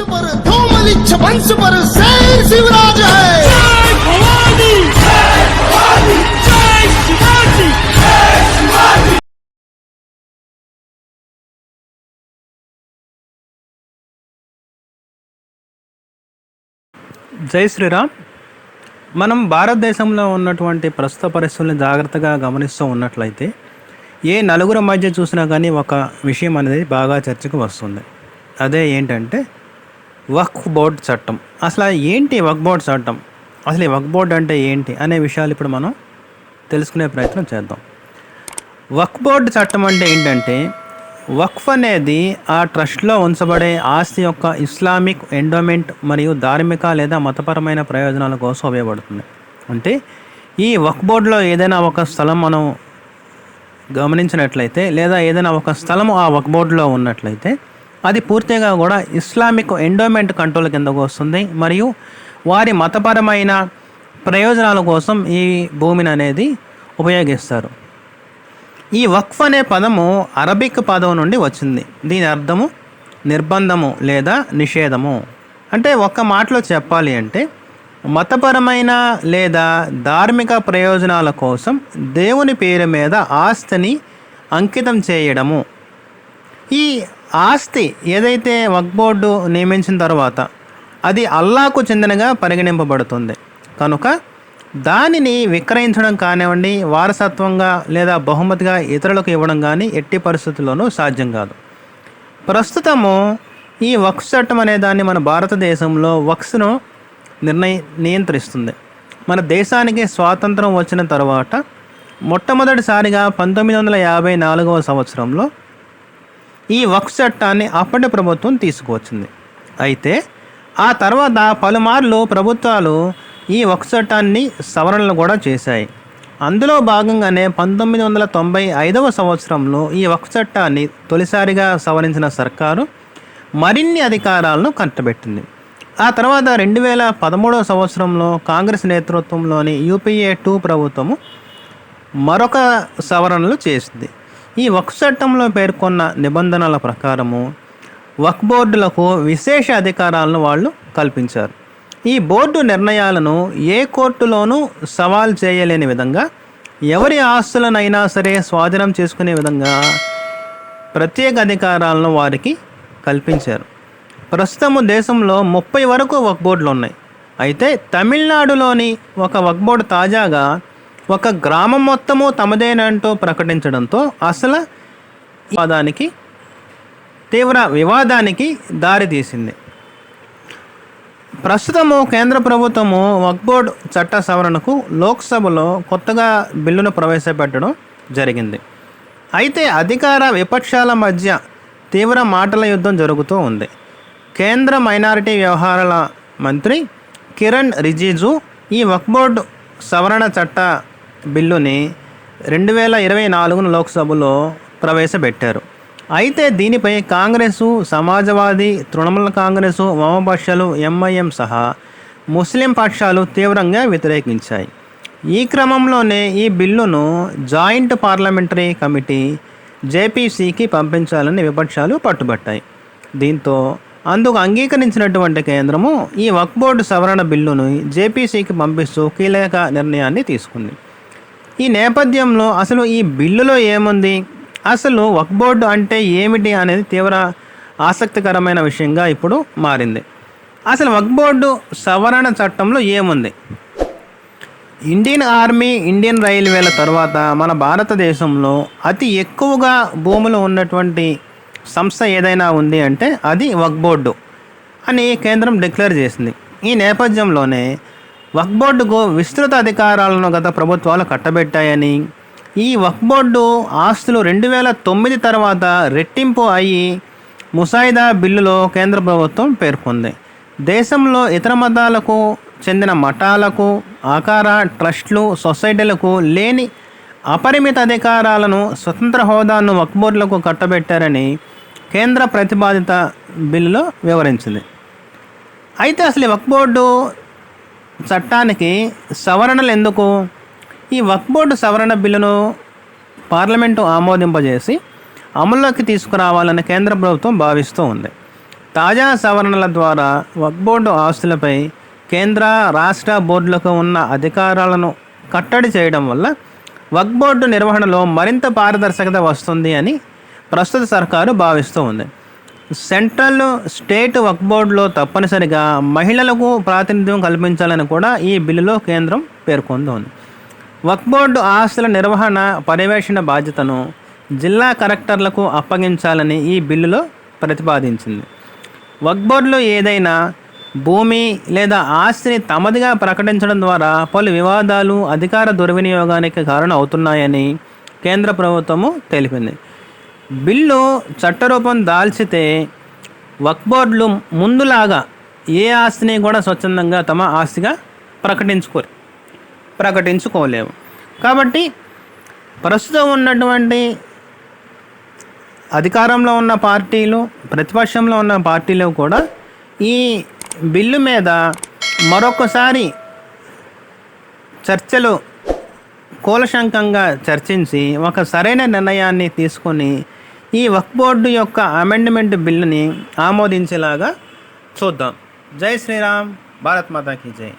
वंश पर धूमलिच्छ वंश पर शेर शिवराज है జై శ్రీరామ్ మనం భారతదేశంలో ఉన్నటువంటి ప్రస్తుత పరిస్థితుల్ని జాగ్రత్తగా గమనిస్తూ ఉన్నట్లయితే ఏ నలుగురు మధ్య చూసినా కానీ ఒక విషయం అనేది బాగా చర్చకు వస్తుంది అదే ఏంటంటే వక్ఫ్ బోర్డ్ చట్టం. అసలు ఏంటి వక్ బోర్డ్ చట్టం? అసలు ఈ వక్ బోర్డ్ అంటే ఏంటి అనే విషయాలు ఇప్పుడు మనం తెలుసుకునే ప్రయత్నం చేద్దాం. వక్ బోర్డ్ చట్టం అంటే ఏంటంటే వక్ఫ్ అనేది ఆ ట్రస్ట్లో ఉంచబడే ఆస్తి యొక్క ఇస్లామిక్ ఎండోమెంట్ మరియు ధార్మిక లేదా మతపరమైన ప్రయోజనాల కోసం ఉపయోగపడుతుంది. అంటే ఈ వక్ బోర్డులో ఏదైనా ఒక స్థలం మనం గమనించినట్లయితే లేదా ఏదైనా ఒక స్థలం ఆ వక్ బోర్డులో ఉన్నట్లయితే అది పూర్తిగా కూడా ఇస్లామిక్ ఎండోమెంట్ కంట్రోల్ కిందకు వస్తుంది. మరియు వారి మతపరమైన ప్రయోజనాల కోసం ఈ భూమిని అనేది ఉపయోగిస్తారు. ఈ వక్ఫ్ అనే పదము అరబిక్ పదం నుండి వచ్చింది. దీని అర్థము నిర్బంధము లేదా నిషేధము. అంటే ఒక్క మాటలో చెప్పాలి అంటే మతపరమైన లేదా ధార్మిక ప్రయోజనాల కోసం దేవుని పేరు మీద ఆస్తిని అంకితం చేయడము. ఈ ఆస్తి ఏదైతే వక్ఫ్ బోర్డు నియమించిన తర్వాత అది అల్లాకు చెందినగా పరిగణింపబడుతుంది. కనుక దానిని విక్రయించడం కానివ్వండి వారసత్వంగా లేదా బహుమతిగా ఇతరులకు ఇవ్వడం కానీ ఎట్టి పరిస్థితుల్లోనూ సాధ్యం కాదు. ప్రస్తుతము ఈ వక్స్ చట్టం అనే దాన్ని మన భారతదేశంలో వక్స్ను నిర్ణయి నియంత్రిస్తుంది. మన దేశానికి స్వాతంత్రం వచ్చిన తర్వాత మొట్టమొదటిసారిగా పంతొమ్మిది వందల యాభై నాలుగవ సంవత్సరంలో ఈ వక్ఫ్ చట్టాన్ని అప్పటి ప్రభుత్వం తీసుకువచ్చింది. అయితే ఆ తర్వాత పలుమార్లు ప్రభుత్వాలు ఈ వక్ఫ్ చట్టాన్ని సవరణలు కూడా చేశాయి. అందులో భాగంగానే పంతొమ్మిది వందల తొంభై ఐదవ సంవత్సరంలో ఈ వక్ఫ్ చట్టాన్ని తొలిసారిగా సవరించిన సర్కారు మరిన్ని అధికారాలను కట్టబెట్టింది. ఆ తర్వాత రెండు వేల పదమూడవ సంవత్సరంలో కాంగ్రెస్ నేతృత్వంలోని యూపీఏ టూ ప్రభుత్వము మరొక సవరణలు చేసింది. ఈ వక్ఫ్ చట్టంలో పేర్కొన్న నిబంధనల ప్రకారము వక్ఫ్ బోర్డులకు విశేష అధికారాలను వాళ్ళు కల్పించారు. ఈ బోర్డు నిర్ణయాలను ఏ కోర్టులోనూ సవాల్ చేయలేని విధంగా ఎవరి ఆస్తులనైనా సరే స్వాధీనం చేసుకునే విధంగా ప్రత్యేక అధికారాలను వారికి కల్పించారు. ప్రస్తుతము దేశంలో ముప్పై వరకు వక్ బోర్డులు ఉన్నాయి. అయితే తమిళనాడులోని ఒక వక్ బోర్డు తాజాగా ఒక గ్రామం మొత్తము తమదేనంటూ ప్రకటించడంతో అసలు వాదానికి తీవ్ర వివాదానికి దారితీసింది ప్రస్తుతము కేంద్ర ప్రభుత్వము వక్ బోర్డు చట్ట సవరణకు లోక్సభలో కొత్తగా బిల్లును ప్రవేశపెట్టడం జరిగింది. అయితే అధికార విపక్షాల మధ్య తీవ్ర మాటల యుద్ధం జరుగుతూ ఉంది. కేంద్ర మైనారిటీ వ్యవహారాల మంత్రి కిరణ్ రిజిజు ఈ వక్ బోర్డు సవరణ చట్ట బిల్లుని రెండు వేల ఇరవై నాలుగును లోక్సభలో ప్రవేశపెట్టారు. అయితే దీనిపై కాంగ్రెసు సమాజవాది తృణమూల కాంగ్రెసు వామపక్షాలు ఎంఐఎం సహా ముస్లిం పక్షాలు తీవ్రంగా వ్యతిరేకించాయి. ఈ క్రమంలోనే ఈ బిల్లును జాయింట్ పార్లమెంటరీ కమిటీ జేపీసీకి పంపించాలని విపక్షాలు పట్టుబట్టాయి. దీంతో అందుకు అంగీకరించినటువంటి కేంద్రము ఈ వక్ బోర్డు సవరణ బిల్లును జేపీసీకి పంపిస్తూ కీలక నిర్ణయాన్ని తీసుకుంది. ఈ నేపథ్యంలో అసలు ఈ బిల్లులో ఏముంది? అసలు వక్ బోర్డు అంటే ఏమిటి అనేది తీవ్ర ఆసక్తికరమైన విషయంగా ఇప్పుడు మారింది. అసలు వక్ బోర్డు సవరణ చట్టంలో ఏముంది? ఇండియన్ ఆర్మీ ఇండియన్ రైల్వేల తర్వాత మన భారతదేశంలో అతి ఎక్కువగా భూములు ఉన్నటువంటి సంస్థ ఏదైనా ఉంది అంటే అది వక్ బోర్డు అని కేంద్రం డిక్లేర్ చేసింది. ఈ నేపథ్యంలోనే వక్ బోర్డుకు విస్తృత అధికారాలను గత ప్రభుత్వాలు కట్టబెట్టాయని. ఈ వక్ బోర్డు ఆస్తులు రెండు వేల తొమ్మిది తర్వాత రెట్టింపు అయ్యి ముసాయిదా బిల్లులో కేంద్ర ప్రభుత్వం పేర్కొంది. దేశంలో ఇతర మతాలకు చెందిన మఠాలకు ఆకార ట్రస్ట్లు సొసైటీలకు లేని అపరిమిత అధికారాలను స్వతంత్ర హోదాను వక్ బోర్డులకు కట్టబెట్టారని కేంద్ర ప్రతిపాదిత బిల్లులో వివరించింది. అయితే అసలు వక్బోర్డు వక్ బోర్డు చట్టానికి సవరణలు ఎందుకు ఈ వక్ బోర్డు సవరణ బిల్లును పార్లమెంటు ఆమోదింపజేసి అమల్లోకి తీసుకురావాలని కేంద్ర ప్రభుత్వం భావిస్తూ ఉంది. తాజా సవరణల ద్వారా వక్ఫ్ బోర్డు ఆస్తులపై కేంద్ర రాష్ట్ర బోర్డులకు ఉన్న అధికారాలను కట్టడి చేయడం వల్ల వక్ఫ్ బోర్డు నిర్వహణలో మరింత పారదర్శకత వస్తుంది అని ప్రస్తుత సర్కారు భావిస్తూ ఉంది. సెంట్రల్ స్టేట్ వక్ బోర్డులో తప్పనిసరిగా మహిళలకు ప్రాతినిధ్యం కల్పించాలని కూడా ఈ బిల్లులో కేంద్రం పేర్కొంది వక్ బోర్డు ఆస్తుల నిర్వహణ పర్యవేక్షణ బాధ్యతను జిల్లా కలెక్టర్లకు అప్పగించాలని ఈ బిల్లులో ప్రతిపాదించింది. వక్ బోర్డులో ఏదైనా భూమి లేదా ఆస్తిని తమదిగా ప్రకటించడం ద్వారా పలు వివాదాలు అధికార దుర్వినియోగానికి కారణం అవుతున్నాయని కేంద్ర ప్రభుత్వము తెలిపింది. బిల్లు చట్టరూపం దాల్చితే వక్ఫ్ బోర్డులు ముందులాగా ఏ ఆస్తిని కూడా స్వచ్ఛందంగా తమ ఆస్తిగా ప్రకటించుకోరు. ప్రకటించుకోలేవు. కాబట్టి ప్రస్తుతం ఉన్నటువంటి అధికారంలో ఉన్న పార్టీలు ప్రతిపక్షంలో ఉన్న పార్టీలు కూడా ఈ బిల్లు మీద మరొకసారి చర్చలు కూలశంకంగా చర్చించి ఒక సరైన నిర్ణయాన్ని తీసుకొని ఈ వక్ఫ్ బోర్డు యొక్క అమెండ్మెంట్ బిల్లుని ఆమోదించేలాగా చూద్దాం. జై శ్రీరామ్. భారత్ మాతాకి జై.